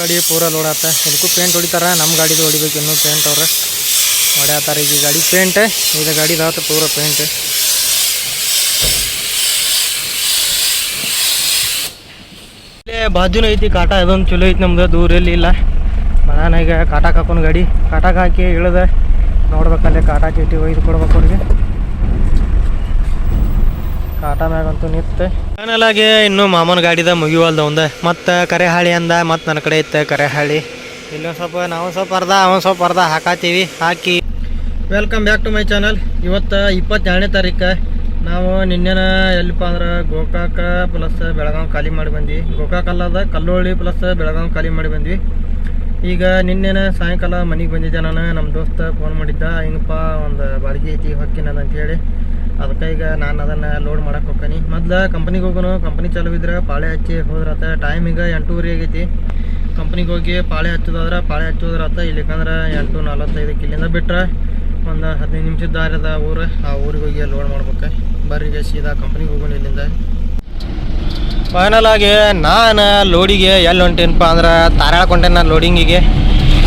ಗಾಡಿ ಪೂರ ಲೋಡ್ ಆತ. ಇದಕ್ಕೂ ಪೇಂಟ್ ಹೊಡಿತಾರ. ನಮ್ಮ ಗಾಡಿದು ಹೊಡಿಬೇಕು ಇನ್ನೂ ಪೇಂಟ್ ಅವ್ರ. ಹೊಡ್ಯಾತಾರ ಈಗ ಗಾಡಿ ಪೇಂಟ್ ಇದು ಗಾಡಿದು ಆತ ಪೂರ ಪೇಂಟ್ ಇಲ್ಲೇ ಬಾಜುನ ಐತಿ. ಕಾಟ ಅದೊಂದು ಚಲೋ ಐತಿ ನಮ್ದು. ದೂರ ಇಲ್ಲ. ಮನಾನ ಈಗ ಕಾಟಾಕ್ ಹಾಕೊಂಡು ಗಾಡಿ. ಕಾಟಾಕ್ ಹಾಕಿ ಇಳ್ದ ನೋಡ್ಬೇಕಲ್ಲೇ. ಕಾಟಾ ಚೀಟಿ ಒಯ್ದು ಕೊಡ್ಬೇಕು ಅವ್ರಿಗೆ. ಕಾಟ ಮ್ಯಾಗಂತೂ ನಿತ್ತೆ ಫೈನಲಾಗಿ ಇನ್ನು ಮಾಮನ ಗಾಡಿದ ಮುಗಿವಲ್ದ ಒಂದ ಮತ್ತು ಕರೆಹಾಳಿ ಅಂದ, ಮತ್ತು ನನ್ನ ಕಡೆ ಇತ್ತು ಕರೆಹಾಳಿ ಇಲ್ಲೊಂದು ಸ್ವಲ್ಪ ನಾವು ಸ್ವಲ್ಪ ಅರ್ಧ ಅವನು ಸ್ವಲ್ಪ ಅರ್ಧ ಹಾಕಾತೀವಿ, ಹಾಕಿ. Welcome back to my channel ಇವತ್ತು ಇಪ್ಪತ್ತೆರಡನೇ ತಾರೀಕು. ನಾವು ನಿನ್ನೆನ ಎಲ್ಲಿಪ್ಪ ಅಂದ್ರೆ, ಗೋಕಾಕ ಪ್ಲಸ್ ಬೆಳಗಾವಿ ಖಾಲಿ ಮಾಡಿ ಬಂದ್ವಿ. ಗೋಕಾಕ ಅಲ್ಲದ ಕಲ್ಲೋಳಿ ಪ್ಲಸ್ ಬೆಳಗಾವಿ ಖಾಲಿ ಮಾಡಿ ಬಂದ್ವಿ. ಈಗ ನಿನ್ನೆನ ಸಾಯಂಕಾಲ ಮನೆಗೆ ಬಂದಿದ್ದೆ ನಾನು ನಮ್ಮ ದೋಸ್ತ ಫೋನ್ ಮಾಡಿದ್ದ. ಹಿಂಗಪ್ಪ, ಒಂದು ಬಾಡಿಗೆ ಐತಿ ಹೊಕ್ಕಿನದ ಅಂತೇಳಿ. ಅದಕ್ಕೆ ಈಗ ನಾನು ಅದನ್ನು ಲೋಡ್ ಮಾಡಕ್ಕೆ ಹೋಗ್ತೀನಿ. ಮೊದ್ಲು ಕಂಪ್ನಿಗೆ ಹೋಗೋನು ಕಂಪ್ನಿ ಚಾಲು ಇದ್ರೆ ಪಾಳೆ ಹಚ್ಚಿ ಹೋದ್ರತ ಟೈಮ್ ಈಗ ಎಂಟೂವರೆ ಆಗೈತಿ. ಕಂಪ್ನಿಗೆ ಹೋಗಿ ಪಾಳೆ ಹಚ್ಚೋದಾದ್ರೆ ಪಾಳೆ ಹಚ್ಚೋದ್ರತ ಇಲ್ಲಿಕಂದ್ರೆ ಎಂಟು ನಲವತ್ತೈದು ಇಲ್ಲಿಂದ ಬಿಟ್ರೆ ಒಂದು ಹದಿನೈದು ನಿಮಿಷದ ದಾರಿ ಊರು. ಆ ಊರಿಗೆ ಹೋಗಿ ಲೋಡ್ ಮಾಡ್ಬೇಕು. ಬರ್ರಿ ಸೀದಾ ಕಂಪ್ನಿಗೆ ಹೋಗೋಣ ಇಲ್ಲಿಂದ. ಫೈನಲ್ ಆಗಿ ನಾನು ಲೋಡಿಗೆ ಎಲ್ಲಿ ಹೊಂಟೇನಪ್ಪ ಅಂದ್ರೆ ತಾರಾಳ್ಕೊಂಡೆ ನಾನು ಲೋಡಿಂಗಿಗೆ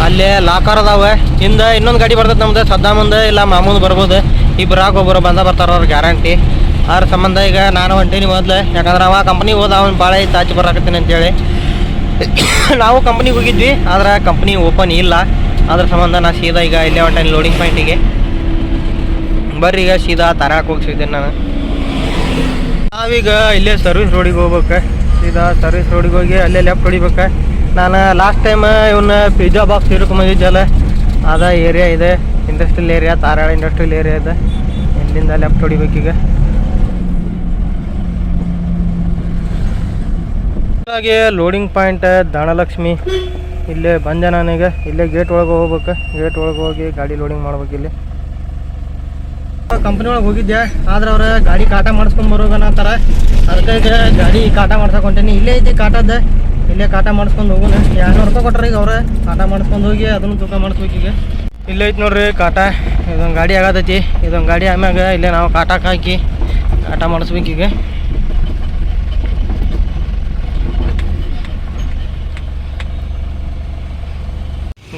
ಅಲ್ಲೇ ಲಾಕರ್ ಅದಾವೆ. ಹಿಂದೆ ಇನ್ನೊಂದು ಗಾಡಿ ಬರ್ತೈತೆ ನಮ್ದು. ಸದ್ದಾ ಮುಂದೆ ಇಲ್ಲ ಮಾಮೂಲು ಬರ್ಬೋದು. ಇಬ್ಬರಾಗ ಒಬ್ಬರು ಬಂದ ಬರ್ತಾರ ಅವ್ರ ಗ್ಯಾರಂಟಿ. ಅದ್ರ ಸಂಬಂಧ ಈಗ ನಾನು ಹೊಂಟೀನಿ ಮೊದ್ಲು. ಯಾಕಂದ್ರೆ ಅವ ಕಂಪ್ನಿಗೆ ಹೋದ, ಅವ್ನು ಭಾಳ ಐತೆ ಆಚೆ ಬರಾಕತ್ತೀನಿ ಅಂತೇಳಿ. ನಾವು ಕಂಪ್ನಿಗೆ ಹೋಗಿದ್ವಿ, ಆದ್ರೆ ಕಂಪ್ನಿ ಓಪನ್ ಇಲ್ಲ. ಅದ್ರ ಸಂಬಂಧ ನಾ ಸೀದಾ ಈಗ ಇಲ್ಲೇ ಹೊಂಟೇನಿ ಲೋಡಿಂಗ್ ಪಾಯಿಂಟಿಗೆ ಬರ್ರಿ ಈಗ ಸೀದಾ ತರಾಕ್ ಹೋಗಿ ಸಿಗ್ತೇನೆ ನಾನು. ನಾವೀಗ ಇಲ್ಲೇ ಸರ್ವಿಸ್ ರೋಡಿಗೆ ಹೋಗ್ಬೇಕು. ಸೀದಾ ಸರ್ವಿಸ್ ರೋಡಿಗೆ ಹೋಗಿ ಅಲ್ಲೇ ಲೆಫ್ಟ್ ಹೊಡಿಬೇಕು. ನಾನು ಲಾಸ್ಟ್ ಟೈಮ್ ಇವನ್ನ ಪಿಜ್ಜಾ ಬಾಕ್ಸ್ ಹಿಡ್ಕೊಂಬಂದಿದ್ದಲ್ಲ ಅದ ಏರಿಯಾ ಇದೆ. ಇಂಡಸ್ಟ್ರಿಯಲ್ ಏರಿಯಾ ತಾರಾಳ ಇಂಡಸ್ಟ್ರಿಯಲ್ ಏರಿಯಾ ಇದೆ. ಇಲ್ಲಿಂದ ಲೆಫ್ಟ್ ಹೊಡಿಬೇಕೀಗ. ಹಾಗೆ ಲೋಡಿಂಗ್ ಪಾಯಿಂಟ್ ದಾನಲಕ್ಷ್ಮಿ ಇಲ್ಲೇ ಬಂದೆ ನಾನೀಗ ಇಲ್ಲೇ ಗೇಟ್ ಒಳಗೆ ಹೋಗ್ಬೇಕು. ಗೇಟ್ ಒಳಗೆ ಹೋಗಿ ಗಾಡಿ ಲೋಡಿಂಗ್ ಮಾಡ್ಬೇಕು ಇಲ್ಲಿ. ಕಂಪ್ನಿ ಒಳಗೆ ಹೋಗಿದ್ದೆ ಆದ್ರೆ ಅವ್ರ ಗಾಡಿ ಕಾಟ ಮಾಡಿಸ್ಕೊಂಡ್ ಬರೋಗನ ಅಂತಾರ. ಅದಕ್ಕೆ ಗಾಡಿ ಕಾಟ ಮಾಡ್ಸಕ್ ಹೊಂಟೇನಿ. ಇಲ್ಲೇ ಐತಿ ಕಾಟದ ಇಲ್ಲೇ ಕಾಟ ಮಾಡಿಸ್ಕೊಂಡು ಹೋಗೋಣ. ಎರಡ್ನೂರು ರೂಪಾಯಿ ಕೊಟ್ರೆ ಈಗ ಅವ್ರ ಕಾಟ ಮಾಡಿಸ್ಕೊಂಡು ಹೋಗಿ ಅದನ್ನು ತೂಕ ಮಾಡಿಸ್ಬೇಕು ಈಗ ಇಲ್ಲೇ ಐತಿ ನೋಡ್ರಿ ಕಾಟ. ಇದೊಂದು ಗಾಡಿ ಆಗತೈತಿ. ಇದೊಂದು ಗಾಡಿ ಆಮ್ಯಾಗ ಇಲ್ಲೇ ನಾವು ಕಾಟಕ್ಕೆ ಹಾಕಿ ಕಾಟ ಮಾಡಿಸ್ಬೇಕು ಈಗ.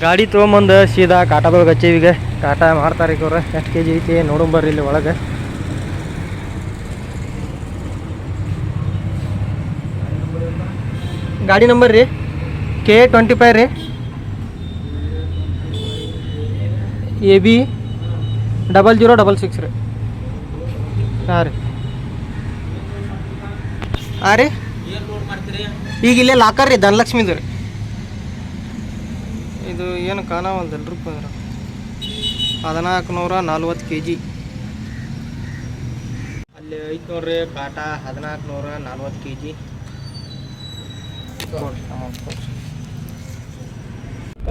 ಗಾಡಿ ತೊಗೊಂಬಂದು ಸೀದಾ ಕಾಟದೊಳಗೆ ಈಗ. ಕಾಟ ಮಾಡ್ತಾರೆ ಈಗ ಎಷ್ಟು ಕೆ ಜಿ ಐತಿ ನೋಡೋಣ ಇಲ್ಲಿ ಒಳಗೆ. ಗಾಡಿ ನಂಬರ್ ರೀ? ಕೆ ಟ್ವೆಂಟಿ ಫೈವ್ ರೀ. A B double zero double six ರೀ. ಹಾಂ ರೀ. ಹಾಂ ರೀ. ಈಗ ಇಲ್ಲೇ ಲಾಕರ್ ರೀ ಧನಲಕ್ಷ್ಮಿದು ರೀ. ಇದು ಏನು ಕಾಣವಲ್ದಲ್ರಿ ಅಂದ್ರೆ? ಹದಿನಾಲ್ಕು ನೂರ ನಲ್ವತ್ತು ಕೆ ಜಿ ಅಲ್ಲಿ ಐದು ನೋಡ್ರಿ ಕಾಟ ಹದಿನಾಲ್ಕು ನೂರ ನಲ್ವತ್ತು K G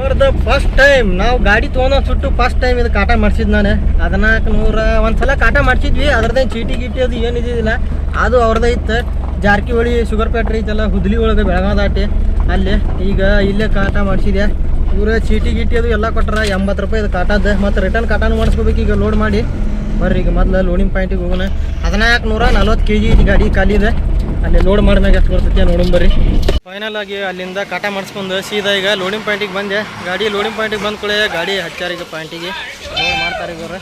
for the first time ನಾವು ಗಾಡಿ ತೊಗೊಂಡು ಸುಟ್ಟು ಫಸ್ಟ್ ಟೈಮ್ ಇದು ಕಾಟ ಮಾಡಿಸಿದ್ ನಾನು. ಹದಿನಾಲ್ಕು ನೂರ ಒಂದ್ಸಲ ಕಾಟ ಮಾಡಿಸಿದ್ವಿ ಅದ್ರದ್ದೇನು ಚೀಟಿ ಗೀಟಿ ಅದು ಏನು ಅದು ಅವ್ರದ್ದೇ ಇತ್ತು. ಜಾರಕಿಹೊಳಿ ಶುಗರ್ ಫ್ಯಾಕ್ಟ್ರಿ ಇತ್ತಲ್ಲ ಹುದ್ಲಿ ಒಳಗೆ ಬೆಳಗಾವ್ ದಾಟಿ. ಅಲ್ಲಿ ಈಗ ಇಲ್ಲೇ ಕಾಟ ಮಾಡಿಸಿದೆ ಇವ್ರ ಚೀಟಿ ಗೀಟಿ ಅದು ಎಲ್ಲ ಕೊಟ್ರ, ಎಂಬತ್ತು ರೂಪಾಯಿ ಇದು ಕಾಟದ ಮತ್ತು ರಿಟರ್ನ್ ಕಾಟಾನು ಮಾಡಿಸ್ಕೋಬೇಕು ಈಗ ಲೋಡ್ ಮಾಡಿ. ಬರ್ರಿ ಈಗ ಮೊದಲು ಲೋಡಿಂಗ್ ಪಾಯಿಂಟಿಗೆ ಹೋಗೋಣ. ಹದಿನಾಲ್ಕು ನೂರ ನಲ್ವತ್ತು ಕೆ ಜಿ ಗಾಡಿ ಖಾಲಿ ಇದೆ. ಅಲ್ಲಿ ಲೋಡ್ ಮಾಡಿದಾಗ ಎಷ್ಟು ಬರ್ತೈತೆ ನೋಡೋಣ ಬರ್ರಿ. ಫೈನಲ್ ಆಗಿ ಅಲ್ಲಿಂದ ಕಾಟ ಮಾಡಿಸ್ಕೊಂಡು ಸೀದಾ ಈಗ ಲೋಡಿಂಗ್ ಪಾಯಿಂಟಿಗೆ ಬಂದೆ. ಗಾಡಿ ಲೋಡಿಂಗ್ ಪಾಯಿಂಟಿಗೆ ಬಂದ ಕೂಡ ಗಾಡಿ ಹಚ್ಚಾರ ಈಗ ಪಾಯಿಂಟಿಗೆ ಲೋಡ್ ಮಾಡ್ತಾರೆ ಈಗ ಒಂದೇ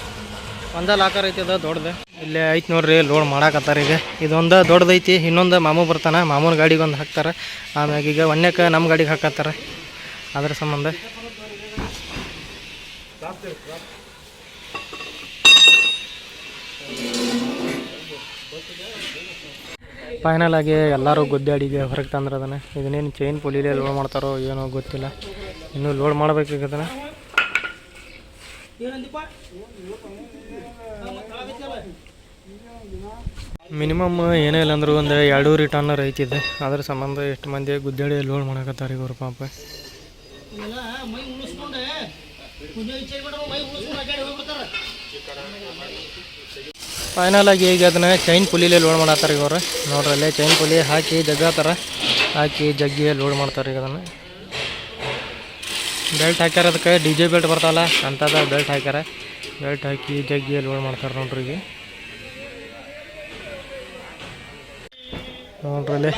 ಒಂದ ಲಾಕರ್ ಐತಿ ಅದ, ದೊಡ್ಡದು. ಇಲ್ಲೇ ಐತಿ ನೋಡ್ರಿ ಲೋಡ್ ಮಾಡಾಕತ್ತಾರ ಈಗ. ಇದೊಂದು ದೊಡ್ಡದೈತಿ ಇನ್ನೊಂದು ಮಾಮೂ ಬರ್ತಾನ, ಮಾಮೂನ ಗಾಡಿಗೆ ಒಂದು ಹಾಕ್ತಾರೆ. ಆಮ್ಯಾಗ ಈಗ ಒನ್ಯಕ್ಕೆ ನಮ್ಮ ಗಾಡಿಗೆ ಹಾಕತ್ತಾರೆ. ಅದ್ರ ಸಂಬಂಧ. ಫೈನಲ್ ಆಗಿ ಎಲ್ಲರೂ ಗುದ್ದಾಡಿಗೆ ಹೊರಗೆ ತಂದ್ರೆ ಅದನ್ನು. ಇದನ್ನೇನು ಚೈನ್ ಪುಲಿಲೇ ಲೋಡ್ ಮಾಡ್ತಾರೋ ಏನೋ ಗೊತ್ತಿಲ್ಲ. ಇನ್ನೂ ಲೋಡ್ ಮಾಡ್ಬೇಕು ಅದನ್ನು ಮಿನಿಮಮ್ ಏನೇ ಇಲ್ಲ ಅಂದ್ರೂ ಒಂದು ಎರಡೂವರೆ ಟನ್ ರೈತಿದೆ. ಅದ್ರ ಸಂಬಂಧ ಎಷ್ಟು ಮಂದಿ ಗುದ್ದಾಡಿ ಲೋಡ್ ಮಾಡಕತ್ತಾರೆ ಇವರು ಪಾಪ. ಫೈನಲ್ ಆಗಿ ಈಗ ಅದನ್ನ ಚೈನ್ ಪುಲಿಲೇ ಲೋಡ್ ಮಾಡತ್ತಾರ ಇವರು. ನೋಡ್ರಿ ಅಲ್ಲೇ ಚೈನ್ ಪುಲಿ ಹಾಕಿ ಜಗ್ಗಾತಾರ. ಹಾಕಿ ಜಗ್ಗಿ ಲೋಡ್ ಮಾಡ್ತಾರೆ ಈಗ ಅದನ್ನು. ಬೆಲ್ಟ್ ಹಾಕ್ಯಾರ ಅದಕ್ಕೆ ಡಿ ಜೆ ಬೆಲ್ಟ್ ಬರ್ತಾವಲ್ಲ ಅಂಥದ್ದು ಬೆಲ್ಟ್ ಹಾಕ್ಯಾರ. ಬೆಲ್ಟ್ ಹಾಕಿ ಜಗ್ಗಿ ಲೋಡ್ ಮಾಡ್ತಾರೆ ನೋಡ್ರಿ ಈಗ. ನೋಡ್ರಿ ಅಲ್ಲಿ.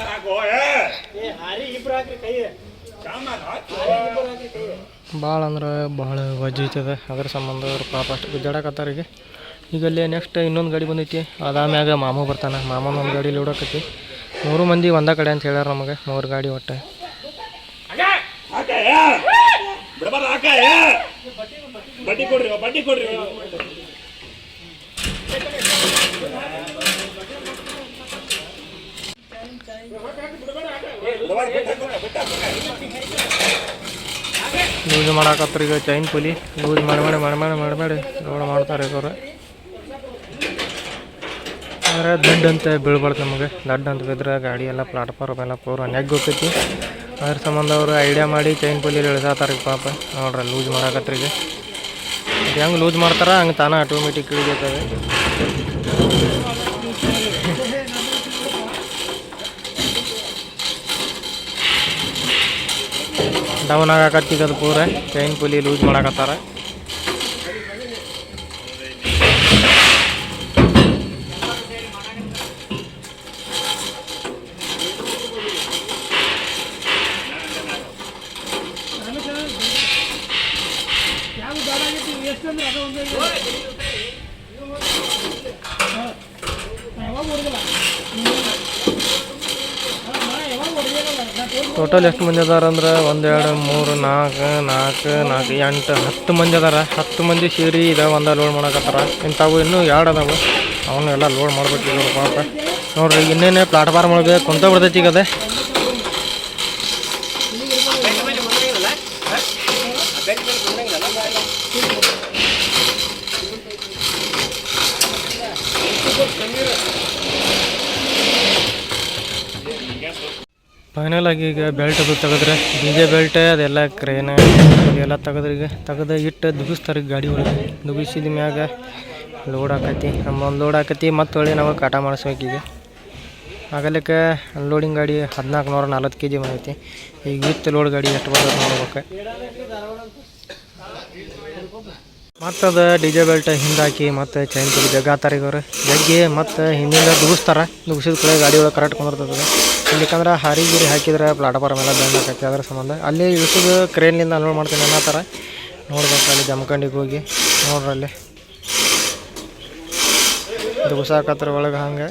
ಭಾಳ ಅಂದ್ರೆ ಭಾಳ ಐತದ. ಅದ್ರ ಸಂಬಂಧ ಅವ್ರು ಪಾಪ ಅಷ್ಟು ಗುದ್ದಾಡಕತ್ತಾರ ಈಗ ಈಗ ನೆಕ್ಸ್ಟ್ ಇನ್ನೊಂದು ಗಾಡಿ ಬಂದೈತಿ. ಅದಾಮ್ಯಾಗ ಮಾಮ ಬರ್ತಾನೆ. ಮಾಮನ ಒಂದು ಗಾಡಿ ಲೋಡಾಕೈತಿ ಮೂರು ಮಂದಿ ಒಂದೇ ಕಡೆ ಅಂತ ಹೇಳ್ಯಾರ ನಮಗೆ. ಮೂರು ಗಾಡಿ ಒಟ್ಟು. ಯೂಸ್ ಮಾಡಾಕತ್ರ ಈಗ ಚೈನ್ ಪುಲಿ ಯೂಸ್ ಮಾಡಿ ಮಾಡಿ ಮಾಡಿ ಮಾಡಿ ಮಾಡಿ ಮಾಡ್ತಾರೆ ಈಗ ಅವ್ರು ಆದರೆ ದಡ್ಡ ಅಂತ ಬೀಳ್ಬಾರ್ದು ನಮಗೆ. ದಡ್ಡ ಅಂತ ಬಿದ್ದರೆ ಗಾಡಿ ಎಲ್ಲ ಪ್ಲಾಟ್ಫಾರ್ಮ್ ಎಲ್ಲ ಪೂರ ನೆಗ್ ಹೋಗ್ತೈತಿ. ಅದ್ರ ಸಂಬಂಧ ಅವರು ಐಡಿಯಾ ಮಾಡಿ ಚೈನ್ ಪುಲಿ ರೀ ಪಾಪ. ನೋಡ್ರಿ ಲೂಸ್ ಮಾಡಾಕತ್ರಿ ಈಗ. ಅದು ಹೆಂಗೆ ಲೂಸ್ ಮಾಡ್ತಾರ, ಹಂಗೆ ತಾನೇ ಆಟೋಮೆಟಿಕ್ ಇಳಿತದೆ ಡೌನ್ ಆಗಾಕತ್ತೀಗ ಅದು ಪೂರ. ಚೈನ್ ಪುಲಿ ಲೂಸ್ ಮಾಡಾಕತ್ತಾರ. ಟೋಟಲ್ ಎಷ್ಟು ಮಂದಿ ಅದಾರ ಅಂದ್ರೆ ಒಂದೆರಡು ಮೂರು ನಾಲ್ಕು ನಾಲ್ಕು ನಾಲ್ಕು ಎಂಟು, ಹತ್ತು ಮಂದಿ ಅದಾರ. ಹತ್ತು ಮಂದಿ ಸೇರಿ ಇದೆ ಒಂದ ಲೋಡ್ ಮಾಡಕತ್ತಾರ. ಇಂಥವು ಇನ್ನೂ ಎರಡು ಅದಾವು. ಅವನ್ನೆಲ್ಲ ಲೋಡ್ ಮಾಡ್ಬೇಕು ಪಾಪ. ನೋಡ್ರಿ, ಇನ್ನೇನೇ ಪ್ಲಾಟ್ಫಾರ್ಮ್ ಒಳಗೆ ಕುಂತ ಬಿಡ್ತೈತಿ ಈಗ ಅದೇ. ಫೈನಲ್ ಆಗಿ ಈಗ ಬೆಲ್ಟ್ ಅದು ತೆಗೆದ್ರೆ ಡಿ ಜೆ ಬೆಲ್ಟ್ ಅದೆಲ್ಲ ಕ್ರೇನ್ ಎಲ್ಲ ತೆಗೆದ್ರೆ ಈಗ ತೆಗೆದು ಇಟ್ಟು ದುಗಿಸ್ತಾರೆ ಗಾಡಿ ಒಳಗೆ. ದುಗಿಸಿದ ಮ್ಯಾಗ ಲೋಡ್ ಆಕತಿ ಒಂದು ಲೋಡ್ ಹಾಕತಿ ಮತ್ತೆ ಹೊಳ್ಳಿ ನಾವು ಕಾಟ ಮಾಡಿಸ್ಬೇಕು ಈಗ. ಆಗಲಿಕ್ಕೆ ಅನ್ಲೋಡಿಂಗ್ ಗಾಡಿ ಹದಿನಾಲ್ಕು ನೂರ ನಲ್ವತ್ತು ಕೆ ಜಿ ಮಾಡೈತಿ ಈಗ ಇತ್ತು ಲೋಡ್ ಗಾಡಿ ಎಷ್ಟು ಬರ್ತದೆ ನೋಡ್ಬೇಕು. ಮತ್ತು ಅದು ಡಿ ಜೆ ಬೆಲ್ಟ್ ಹಿಂದಾಕಿ ಮತ್ತು ಚೈನ್ ತುಳಿ ಜಗ್ಗಾತಾರೆ ಅವ್ರು ಜಗ್ಗಿ ಮತ್ತು ಹಿಂದಿಂದ ದುಗಿಸ್ತಾರೆ. ದುಗಿಸಿದ ಕೂಡ ಗಾಡಿ ಒಳಗೆ ಕರೆಕ್ಟ್ ಕುಂದಿರ್ತದೆ ಇಲ್ಲಿಕಂದ್ರೆ ಹಾರಿ ಗಿರಿ ಹಾಕಿದ್ರೆ ಪ್ಲಾಟ್ಫಾರ್ಮ್ ಎಲ್ಲ ಬೆಂಡ್ ಹಾಕಿ ಅದ್ರ ಸಂಬಂಧ. ಅಲ್ಲಿ ಇಳಿಸೋದು ಕ್ರೇನ್ಲಿಂದ ಅನ್ಲೋಡ್ ಮಾಡ್ತೀನಿ ಅನ್ನತ್ತಾರ ನೋಡ್ಬೇಕು ಅಲ್ಲಿ ಜಮಖಂಡಿಗೆ ಹೋಗಿ. ನೋಡ್ರಲ್ಲಿ ದುಗುಸಾಕತ್ರ ಒಳಗೆ ಹಂಗೆ.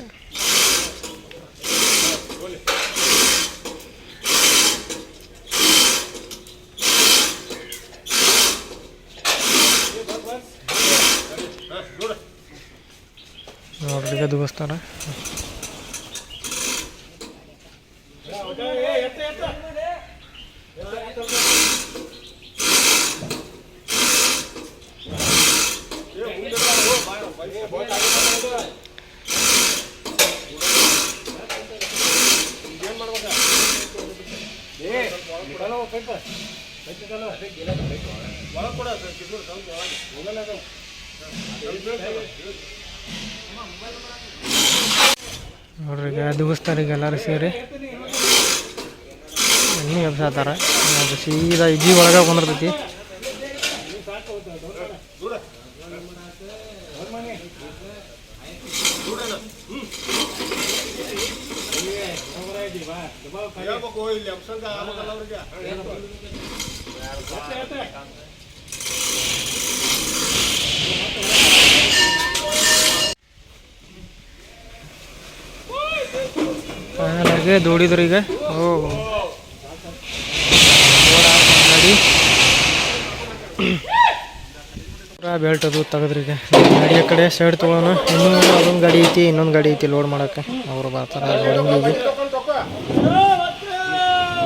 ನೋಡ್ರಿ ಈಗ ದುಗಿಸ್ತಾರ ನೋಡ್ರಿ ಈಗ ದುಗಿಸ್ತಾರೆ ಈಗ ಎಲ್ಲರೂ ಸೇರಿ ಎಣ್ಣೆ ಎಬ್ಸಾತಾರ. ಸೀದಾ ಇಜ್ಜಿ ಒಳಗೆ ಕುಂದಿರ್ತೈತಿ ಹಾಗೆ ದೂಡಿದ್ರು ಈಗ. ಓ ಗಾಡಿ. ಪೂರಾ ಬೆಲ್ಟ್ ಅದು ತೆಗೆದ್ರಿ ಈಗ. ಗಾಡಿಯ ಕಡೆ ಸೈಡ್ ತೊಗೊಳೋಣ ಇನ್ನೂ ಅದೊಂದು ಗಾಡಿ ಐತಿ, ಇನ್ನೊಂದು ಗಾಡಿ ಐತಿ ಲೋಡ್ ಮಾಡೋಕ್ಕೆ. ಅವರು ಬರ್ತಾರೆ ಲೋಡಿಂಗಿಗೆ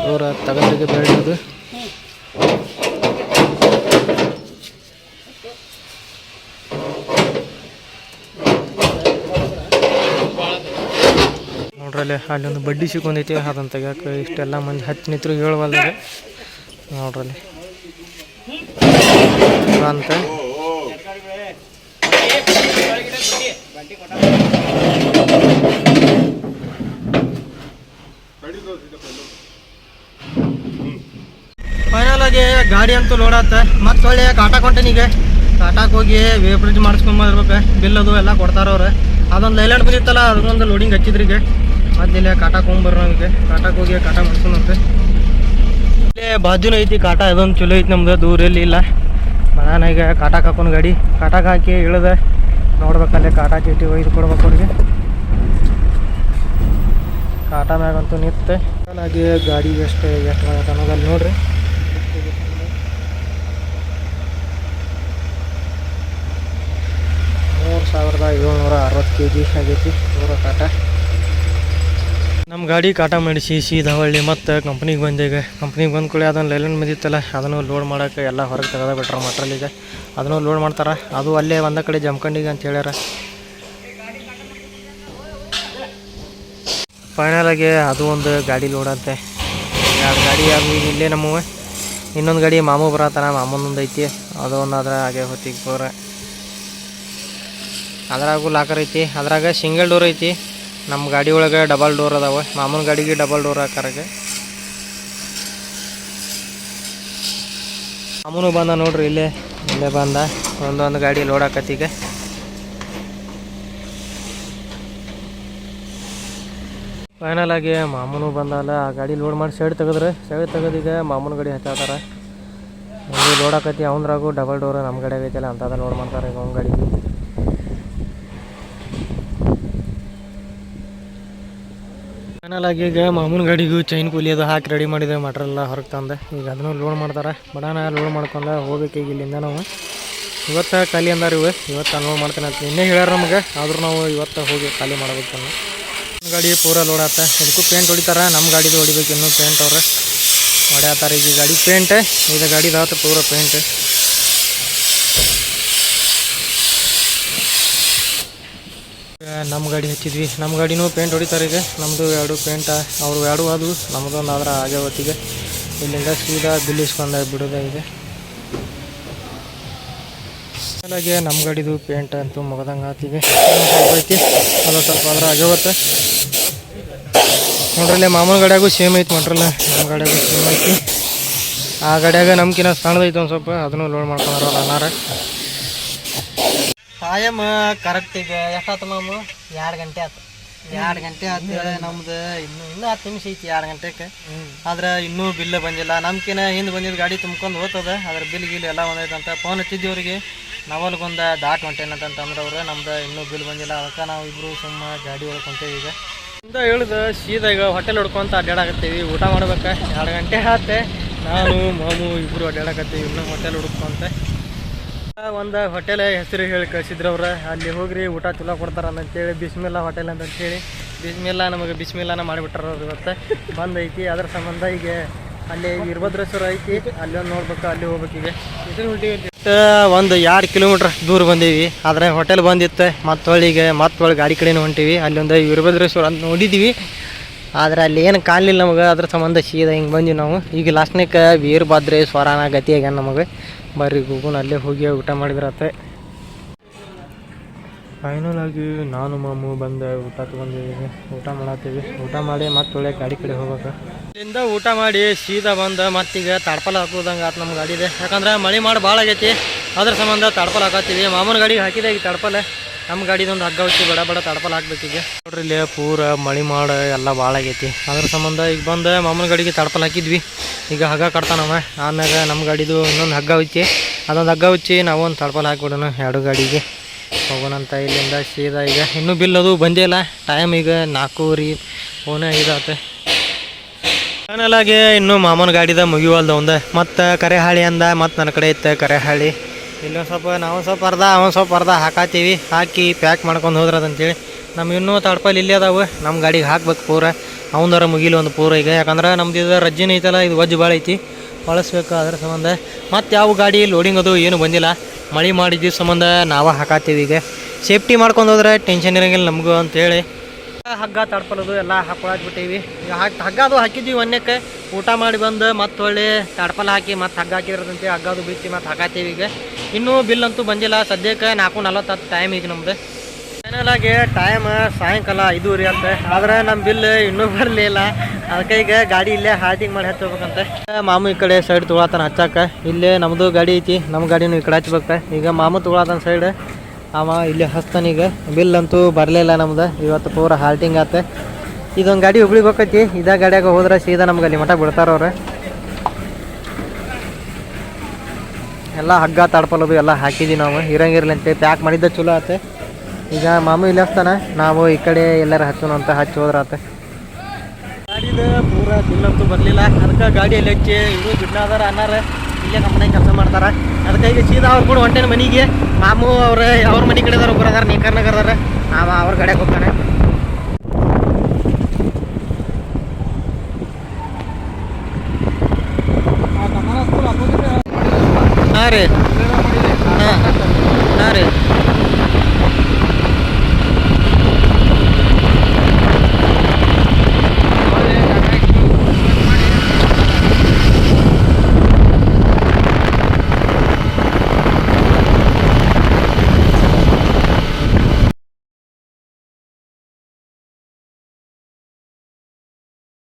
ಅವ್ರ ತೆಗೆದ್ರಿಗೆ ಬೆಲ್ಟ್ ಅದು ನೋಡ್ರಲ್ಲಿ ಒಂದು ಬಡ್ಡಿ ಸಿಕ್ಕೊಂಡೈತಿ ಅದನ್ನು ತೆಗಿಯೋಕೆ ಇಷ್ಟೆಲ್ಲ ಮಂದಿ ಹತ್ತು ನಿಂತರು ಹೇಳವಲ್ದಾಗ ನೋಡ್ರಲ್ಲಿ. ಅಂತ. ಫೈನಲ್ ಆಗಿ ಗಾಡಿ ಅಂತೂ ಲೋಡ್ ಆತ. ಮತ್ತೆ ಒಳ್ಳೆ ಕಾಟಾ ಕೊಂಟನಿಗೆ ಕಾಟಾಕ್ ಹೋಗಿ ವೇ ಬ್ರಿಡ್ಜ್ ಮಾಡಿಸ್ಕೊಂಬರ್ಬೇಕು ಬಿಲ್ ಅದು ಎಲ್ಲ ಕೊಡ್ತಾರ ಅವ್ರು. ಅದೊಂದು ಲೈಲ್ಯಾಂಡ್ ಬಂದಿತ್ತಲ್ಲ, ಅದನ್ನೊಂದು ಲೋಡಿಂಗ್ ಹಚ್ಚಿದ್ರಿಗೆ ಮತ್ತೆ ಕಾಟಾ ಕಾಟಾಕ್ ಹೋಗ್ಬರ್ರಿ ನಮಗೆ ಹೋಗಿ ಕಾಟಾ ಮಾಡ್ಸೋಣಂತೆ. ಇಲ್ಲೇ ಬಾಜುನ ಐತಿ ಕಾಟ, ಅದೊಂದು ಚಲೋ ಐತಿ ನಮ್ದು, ದೂರ ಇಲ್ಲ. ಮನಾನ ಈಗ ಕಾಟಾಕ್ ಹಾಕೊಂಡು ಗಾಡಿ. ಕಾಟಾಕ್ ಹಾಕಿ ಇಳ್ದ ನೋಡ್ಬೇಕಲ್ಲೇ ಕಾಟಾ ಚೀಟಿ ಒಯ್ದು ಕೊಡ್ಬೇಕು ಅವ್ರಿಗೆ ಕಾಟಾ ಮ್ಯಾಗಂತೂ ನಿತ್ತೆ ಹಾಗೆ ಗಾಡಿ ಎಷ್ಟು ಎಷ್ಟು ಆಗತ್ತೆ ಅನ್ನೋದಲ್ಲಿ ನೋಡ್ರಿ. ಮೂರು ಸಾವಿರದ ಏಳ್ನೂರ ಅರವತ್ತು ಕೆ ಜಿ ಆಗೈತಿ ನೂರ ಕಾಟ. ನಮ್ಮ ಗಾಡಿ ಕಾಟ ಮಾಡಿಸಿ ಸೀದಾವಳ್ಳಿ ಮತ್ತು ಕಂಪ್ನಿಗೆ ಬಂದೀಗ ಕಂಪ್ನಿಗೆ ಬಂದ ಕೂಡಲೇ ಅದನ್ನು ಲೈಲನ್ ಬಂದಿತ್ತಲ್ಲ ಅದನ್ನು ಲೋಡ್ ಮಾಡೋಕ್ಕೆ ಎಲ್ಲ ಹೊರಗೆ ತೆಗೆದ ಬಿಟ್ರ ಮಟ್ರಲ್ಲಿ ಈಗ. ಅದನ್ನು ಲೋಡ್ ಮಾಡ್ತಾರೆ. ಅದು ಅಲ್ಲೇ ಒಂದ ಕಡೆ ಜಮ್ಕಂಡಿಗೆ ಅಂತ ಹೇಳ್ಯಾರ. ಫೈನಲ್ ಆಗಿ ಅದು ಒಂದು ಗಾಡಿ ಲೋಡ್ ಅಂತೆ. ಎರಡು ಗಾಡಿ ಈಗ ಇಲ್ಲೇ ನಮ್ಮ ಇನ್ನೊಂದು ಗಾಡಿ ಮಾಮೂ ಬರತ್ತಾನ ಮಾಮೂನೊಂದು ಐತಿ. ಅದು ಒಂದು ಹಾಗೆ ಹೊತ್ತಿಗೆ ಪೂರ ಅದ್ರಾಗೂ ಲಾಕರ್ ಐತಿ. ಅದ್ರಾಗ ಸಿಂಗಲ್ ಡೋರ್ ಐತಿ. ನಮ್ಮ ಗಾಡಿ ಒಳಗೆ ಡಬಲ್ ಡೋರ್ ಅದಾವೆ. ಮಾಮೂನ ಗಾಡಿಗೆ ಡಬಲ್ ಡೋರ್ ಹಾಕಾರಾಗ. ಮಾಮೂನು ಬಂದ ನೋಡ್ರಿ ಇಲ್ಲೇ ಇಲ್ಲೇ ಬಂದ. ಒಂದೊಂದು ಗಾಡಿ ಲೋಡ್ ಹಾಕತ್ತೀಗ ಫೈನಲ್ ಆಗಿ ಮಾಮೂನು ಬಂದಲ್ಲ ಆ ಗಾಡಿ ಲೋಡ್ ಮಾಡಿ ಸೈಡ್ ತೆಗೆದ್ರೆ. ಸೈಡ್ ತೆಗೆದೀಗ ಮಾಮೂನ ಗಾಡಿ ಹಚ್ಚಾತಾರ. ಲೋಡ್ ಹಾಕತಿ ಅವನ್ರಾಗು ಡಬಲ್ ಡೋರ್ ನಮ್ಮ ಗಾಡಿ ಆಗೈತಲ್ಲ ಅಂತದ ಲೋಡ್ ಮಾಡ್ತಾರೆ ಈಗ ಅವ್ನ ಗಾಡಿಗೆ. ಫೈನಲ್ ಆಗಿ ಈಗ ಮಾಮೂನ್ ಗಾಡಿಗೂ ಚೈನ್ ಕೂಲಿ ಅದು ಹಾಕಿ ರೆಡಿ ಮಾಡಿದೆ ಮಟ್ರೆಲ್ಲ ಹೊರಗೆ ತಂದೆ. ಈಗ ಅದನ್ನು ಲೋಡ್ ಮಾಡ್ತಾರೆ. ಬಡಾನ ಲೋಡ್ ಮಾಡ್ಕೊಂಡ ಹೋಗ್ಬೇಕು ಈಗ ಇಲ್ಲಿಂದ ನಾವು. ಇವತ್ತು ಖಾಲಿ ಅಂದಾರ ಇವು ಇವತ್ತು ಅನ್ಲೋಡ್ ಮಾಡ್ತೇನೆ ಅಂತ ಇನ್ನೇ ಹೇಳ್ಯಾರ ನಮಗೆ. ಆದರೂ ನಾವು ಇವತ್ತು ಹೋಗಿ ಖಾಲಿ ಮಾಡಬೇಕು ನಮ್ಮ ಗಾಡಿ ಪೂರ ಲೋಡ್ ಆತ. ಅದಕ್ಕೂ ಪೇಂಟ್ ಹೊಡಿತಾರ. ನಮ್ಮ ಗಾಡಿದು ಹೊಡಿಬೇಕು ಇನ್ನೂ ಪೇಂಟ್ ಅವ್ರೆ. ಹೊಡ್ಯಾತಾರ ಈಗ ಗಾಡಿ. ಪೇಂಟ್ ಇದು ಗಾಡಿದಾತ ಪೂರ ಪೇಂಟ್ ನಮ್ಮ ಗಾಡಿ ಹಚ್ಚಿದ್ವಿ. ನಮ್ಮ ಗಾಡಿನೂ ಪೇಂಟ್ ಹೊಡಿತಾರೆ ಈಗ. ನಮ್ಮದು ಎರಡು ಪೇಂಟ ಅವರು ಎರಡು ಅದು ನಮ್ಮದೊಂದು ಆದ್ರೆ ಆಗೇ ಹೊತ್ತಿಗೆ. ಇಲ್ಲಿಂದ ಸೀದಾ ಬಿಲ್ಲಿಸ್ಕೊಂಡ ಬಿಡೋದ ಈಗ. ಹಾಗೆ ನಮ್ಮ ಗಾಡಿದು ಪೇಂಟ್ ಅಂತೂ ಮುಗದಂಗೆ ಇನ್ನೊಂದ್ ಸ್ವಲ್ಪ ಐತಿ. ಅದು ಸ್ವಲ್ಪ ಅದ್ರ ಆಗವತ್ತೆ ನೋಡ್ರಲ್ಲೇ, ಮಾಮೂಲು ಗಾಡಿಯಾಗೂ ಸೇಮ್ ಐತಿ ನೋಡ್ರಲ್ಲ. ನಮ್ಮ ಗಾಡಿಯಾಗೂ ಸೇಮ್ ಐತಿ. ಆ ಗಾಡಿಯಾಗ ನಮ್ಕಿನ ಸಣ್ಣದೈತೆ ಒಂದು ಸ್ವಲ್ಪ, ಅದನ್ನು ಲೋಡ್ ಮಾಡ್ಕೊಂಡ್ರಲ್ಲ ಅನ್ನಾರ. ಟೈಮ್ ಕರೆಕ್ಟ್ ಈಗ ಎಷ್ಟಾತು ಮಾಮು? ಎರಡು ಗಂಟೆ ಆತು ಎರಡು ಗಂಟೆ ಆದ್ಮೇಲೆ ನಮ್ದು. ಇನ್ನೂ ಇನ್ನೂ ಹತ್ತು ನಿಮಿಷ ಐತಿ ಎರಡು ಗಂಟೆಗೆ. ಆದ್ರೆ ಇನ್ನೂ ಬಿಲ್ ಬಂದಿಲ್ಲ. ನಮ್ಕಿನ ಹಿಂದೆ ಬಂದಿದ್ದು ಗಾಡಿ ತುಂಬ್ಕೊಂಡು ಹೋಗ್ತದ. ಅದ್ರ ಬಿಲ್ ಗಿಲ್ ಎಲ್ಲ ಒಂದೈತೆ ಅಂತ ಫೋನ್ ಹಚ್ಚಿದ್ವಿ ಅವ್ರಿಗೆ ನಾವಲ್ಗೊಂದು ದಾಟ್ ಹೊಂಟೇನಂತ ಅಂತಂದ್ರೆ ಅವ್ರು ನಮ್ದು ಇನ್ನೂ ಬಿಲ್ ಬಂದಿಲ್ಲ. ಅದಕ್ಕೆ ನಾವು ಇಬ್ರು ಸುಮ್ಮ ಗಾಡಿ ಒಳಗೆ ಹೊಂಟೇವಿ ಈಗ. ಇಂದ ಹೇಳ್ದು ಸೀದಾ ಈಗ ಹೋಟೆಲ್ ಹೊಡ್ಕೊಂತ ಅಡ್ಡಾಡಕತ್ತೀವಿ ಊಟ ಮಾಡ್ಬೇಕು? ಎರಡು ಗಂಟೆ ಆತೆ. ನಾನು ಮಾಮು ಇಬ್ರು ಅಡ್ಡಾಡಕತ್ತೀವಿ ಇನ್ನೂ ಹೋಟೆಲ್ ಹುಡುಕೊಂತ. ಒಂದು ಹೋಟೆಲ್ ಹೆಸರು ಹೇಳಿ ಕಳಿಸಿದ್ರು ಅವ್ರ. ಅಲ್ಲಿ ಹೋಗ್ರಿ, ಊಟ ಚಲೋ ಕೊಡ್ತಾರ ಅಂತೇಳಿ ಬಿಸ್ಮಿಲ್ಲಾ ಹೋಟೆಲ್ ಅಂತ ಹೇಳಿ ಬಿಸ್ಮಿಲ್ಲಾ ನಮಗೆ ಬಿಸ್ಮಿಲ್ಲಾನ ಮಾಡಿಬಿಟ್ರ ಅವ್ರು ಇವತ್ತು. ಬಂದೈತಿ ಅದ್ರ ಸಂಬಂಧ ಈಗ ಅಲ್ಲಿ ವೀರಭದ್ರೇಶ್ವರ ಐತಿ, ಅಲ್ಲಿ ಒಂದು ನೋಡ್ಬೇಕು, ಅಲ್ಲಿ ಹೋಗ್ಬೇಕು ಈಗ. ಒಂದು ಎರಡು ಕಿಲೋಮೀಟ್ರ್ ದೂರ ಬಂದೀವಿ. ಆದರೆ ಹೋಟೆಲ್ ಬಂದಿತ್ತು ಮತ್ತೆ ಹೊಳಿಗೆ ಮತ್ತೆ ಹೊಳ್ಳಿ ಗಾಡಿ ಕಡೆನೂ ಹೊಂಟೀವಿ. ಅಲ್ಲಿ ಒಂದು ವೀರಭದ್ರೇಶ್ವರ ಅಂತ ನೋಡಿದ್ದೀವಿ ಆದ್ರೆ ಅಲ್ಲಿ ಏನು ಕಾಣಲಿಲ್ಲ ನಮಗೆ, ಅದ್ರ ಸಂಬಂಧ ಸೀದಾ ಹಿಂಗೆ ಬಂದ್ವಿ ನಾವು. ಈಗ ಲಾಸ್ಟ್ನೇಕ ವೀರಭದ್ರೇಶ್ವರನ ಗತಿ ಆಗ್ಯಾನ ನಮಗೆ. ಬರ್ರಿ ಗೂಗಲ್ ಅಲ್ಲೇ ಹೋಗಿ ಊಟ ಮಾಡಿದ್ರತ್ತೆ ಫೈನಲ್ ಆಗಿ ನಾನು ಮಾಮು ಬಂದೆ ಊಟ ತೊಗೊಂಡಿದ್ದೀವಿ ಊಟ ಮಾಡತ್ತೀವಿ. ಊಟ ಮಾಡಿ ಮತ್ತೆ ಒಳ್ಳೆ ಗಾಡಿ ಕಡೆ ಹೋಗಬೇಕು. ಇಲ್ಲಿಂದ ಊಟ ಮಾಡಿ ಸೀದಾ ಬಂದು ಮತ್ತೀಗ ತಡ್ಪಲ್ ಹಾಕೋದಂಗೆ ಆತು ನಮ್ಮ ಗಾಡಿದೆ ಯಾಕಂದ್ರೆ ಮಳೆ ಮಾಡಿ ಭಾಳ ಆಗೈತಿ. ಅದ್ರ ಸಂಬಂಧ ತಡ್ಪಲ್ ಹಾಕತ್ತೀವಿ. ಮಾಮನ ಗಾಡಿಗೆ ಹಾಕಿದೆ ಈಗ ತಡ್ಪಲ್. ನಮ್ಮ ಗಾಡಿದೊಂದು ಹಗ್ಗ ಹಚ್ಚಿ ಬಡ ಬಡ ತಡ್ಪಲ್ ಹಾಕ್ಬೇಕೀಗ ನೋಡ್ರಿ ಇಲ್ಲಿ ಪೂರ ಮಳೆ ಮಾಡಿ ಎಲ್ಲ ಭಾಳ ಆಗೈತಿ. ಅದ್ರ ಸಂಬಂಧ ಈಗ ಬಂದು ಮಾಮನ ಗಾಡಿಗೆ ತಡ್ಪಲ್ ಹಾಕಿದ್ವಿ. ಈಗ ಹಗ್ಗ ಕಟ್ತಾನವ ಆಮ್ಯಾಗ ನಮ್ಮ ಗಾಡಿದು ಇನ್ನೊಂದು ಹಗ್ಗ ಉಚ್ಚಿ. ಅದೊಂದು ಹಗ್ಗ ಉಚ್ಚಿ ನಾವು ಒಂದು ತಡ್ಪಲ್ ಹಾಕ್ಬಿಡೋಣ ಎರಡು ಗಾಡಿಗೆ. ಹೋಗೋಣಂತ ಇಲ್ಲಿಂದ ಸೀದಾ ಈಗ. ಇನ್ನೂ ಬಿಲ್ ಅದು ಬಂದೇ ಇಲ್ಲ. ಟೈಮ್ ಈಗ ನಾಲ್ಕೂವರೆ ಫೋನೇ ಐದಾತೆ ಆಮೇಲಾಗೆ ಇನ್ನೂ ಮಾಮನ ಗಾಡಿದ ಮುಗಿವಲ್ದ ಒಂದು ಮತ್ತು ಕರೆಹಾಳಿ ಅಂದ ಮತ್ತು ನನ್ನ ಕಡೆ ಇತ್ತು ಕರೆಹಾಳಿ. ಇಲ್ಲೊಂದು ಸ್ವಲ್ಪ ನಾವು ಸ್ವಲ್ಪ ಅರ್ಧ ಅವನು ಸ್ವಲ್ಪ ಅರ್ಧ ಹಾಕಾತೀವಿ. ಹಾಕಿ ಪ್ಯಾಕ್ ಮಾಡ್ಕೊಂಡು ಹೋದ್ರದಂತೇಳಿ. ನಮ್ಮ ಇನ್ನೂ ತಡ್ಪಲ್ಲಿ ಇಲ್ಲೇ ಅದಾವೆ. ನಮ್ಮ ಗಾಡಿಗೆ ಹಾಕ್ಬೇಕು ಪೂರ. ಅವನದರ ಮುಗಿಲಿ ಒಂದು ಪೂರ ಈಗ. ಯಾಕಂದ್ರೆ ನಮ್ದು ಇದು ರಜ್ಜಿನ ಐತಲ್ಲ ಇದು ವಜ್ಜು ಭಾಳ ಐತಿ. ಬಳಸ್ಬೇಕು ಅದ್ರ ಸಂಬಂಧ. ಮತ್ತು ಯಾವ ಗಾಡಿ ಲೋಡಿಂಗ್ ಅದು ಏನು ಬಂದಿಲ್ಲ. ಮಳೆ ಮಾಡಿದ್ವಿ ಸಂಬಂಧ, ನಾವೇ ಹಾಕಾತೀವಿ ಈಗ. ಸೇಫ್ಟಿ ಮಾಡ್ಕೊಂಡು ಹೋದ್ರೆ ಟೆನ್ಷನ್ ಇರಂಗಿಲ್ಲ ನಮಗೂ ಅಂತೇಳಿ ಹಗ್ಗ ತಡ್ಪಲದು ಎಲ್ಲ ಹಾಕೊಳಾಕ್ಬಿಟ್ಟಿವಿ. ಈಗ ಹಾಕಿ ಹಗ್ಗ ಅದು ಹಾಕಿದ್ವಿ ಒಂದಕ್ಕೆ ಊಟ ಮಾಡಿ ಬಂದು ಮತ್ತೆ ಹೊಳ್ಳಿ ತಡ್ಪಲ್ ಹಾಕಿ ಮತ್ತೆ ಹಗ್ಗ ಹಾಕಿರೋದಂತೆ ಹಗ್ಗ ಅದು ಬಿಚ್ಚಿ ಮತ್ತೆ ಹಾಕಾತೀವಿ ಈಗ. ಇನ್ನೂ ಬಿಲ್ ಅಂತೂ ಬಂದಿಲ್ಲ. ಸದ್ಯಕ್ಕೆ ನಾಲ್ಕು ನಲವತ್ತು ಟೈಮ್ ಈಗ ನಮ್ದು. ಫೈನಲ್ ಟೈಮ್ ಸಾಯಂಕಾಲ ಐದೂವರೆ ಅಂತ ಆದ್ರೆ ನಮ್ಮ ಬಿಲ್ ಇನ್ನೂ ಬರಲಿಲ್ಲ ಅದಕ್ಕೆ ಈಗ ಗಾಡಿ ಇಲ್ಲೇ ಹಾರ್ಟಿಂಗ್ ಮಾಡಿ ಹಚ್ಚಬೇಕಂತ ಮಾಮು ಈ ಕಡೆ ಸೈಡ್ ತೊಗೊಳತಾನ ಹಚ್ಚಾಕ. ಇಲ್ಲೇ ನಮ್ಮದು ಗಾಡಿ ಐತಿ ನಮ್ಮ ಗಾಡಿನೂ ಈ ಕಡೆ ಹಚ್ಬೇಕು ಈಗ ಮಾಮು ತೊಗೊಳತಾನ ಸೈಡ್ ಅವ ಇಲ್ಲಿ ಹಚ್ತಾನ ಈಗ. ಬಿಲ್ ಅಂತೂ ಬರಲಿಲ್ಲ ನಮ್ದು. ಇವತ್ತು ಪೂರ ಹಾರ್ಟಿಂಗ್ ಆತ. ಇದೊಂದು ಗಾಡಿ ಹುಬ್ಳಿಗೆ ಹೋಗೈತಿ ಇದೇ ಗಾಡಿಯಾಗ ಹೋದ್ರೆ ಸೀದಾ ನಮ್ಗೆ ಅಲ್ಲಿ ಮಠ ಬಿಡ್ತಾರ ಅವ್ರು. ಎಲ್ಲ ಹಗ್ಗ ತಾಡ್ಪಲ್ಲದು ಎಲ್ಲ ಹಾಕಿದ್ವಿ ನಾವು. ಇರಂಗಿರ್ಲಿ ಅಂತೇಳಿ ಪ್ಯಾಕ್ ಮಾಡಿದ್ದ ಚಲೋ ಆತ. ಈಗ ಮಾಮೂ ಇಲ್ಲಿ ಹಚ್ತಾನ. ನಾವು ಈ ಕಡೆ ಎಲ್ಲರೂ ಹಚ್ಚೋಣ ಅಂತ ಹಚ್ಚಿ ಹೋದ್ರಾತ. ಗಾಡಿದು ಪೂರ ಬಿಲ್ಲಂತೂ ಬರಲಿಲ್ಲ. ಅದಕ್ಕೆ ಗಾಡಿ ಅಲ್ಲಿ ಹಚ್ಚಿ ಇವರು ಬಿಡ್ನಾದಾರ ಅನ್ನಾರ. ಇಲ್ಲೇ ಕಂಪ್ನಿ ಕೆಲಸ ಮಾಡ್ತಾರೆ. ಈಗ ಸೀದಾ ಅವ್ರು ಕೂಡ ಹೊಂಟೇನ ಮನೆಗೆ. ಮಾಮು ಅವ್ರ ಅವ್ರ ಮನೆ ಕಡೆ ಒಬ್ಬರು ಅದಾರ ನೇಕಾರ್ನಾಗ ಅದಾರ. ಅವ ಅವ್ರ ಕಡೆಗೆ ಹೋಗ್ತಾನೆ. ಹಾಂ ರೀ. ಹಾಂ ರೀ.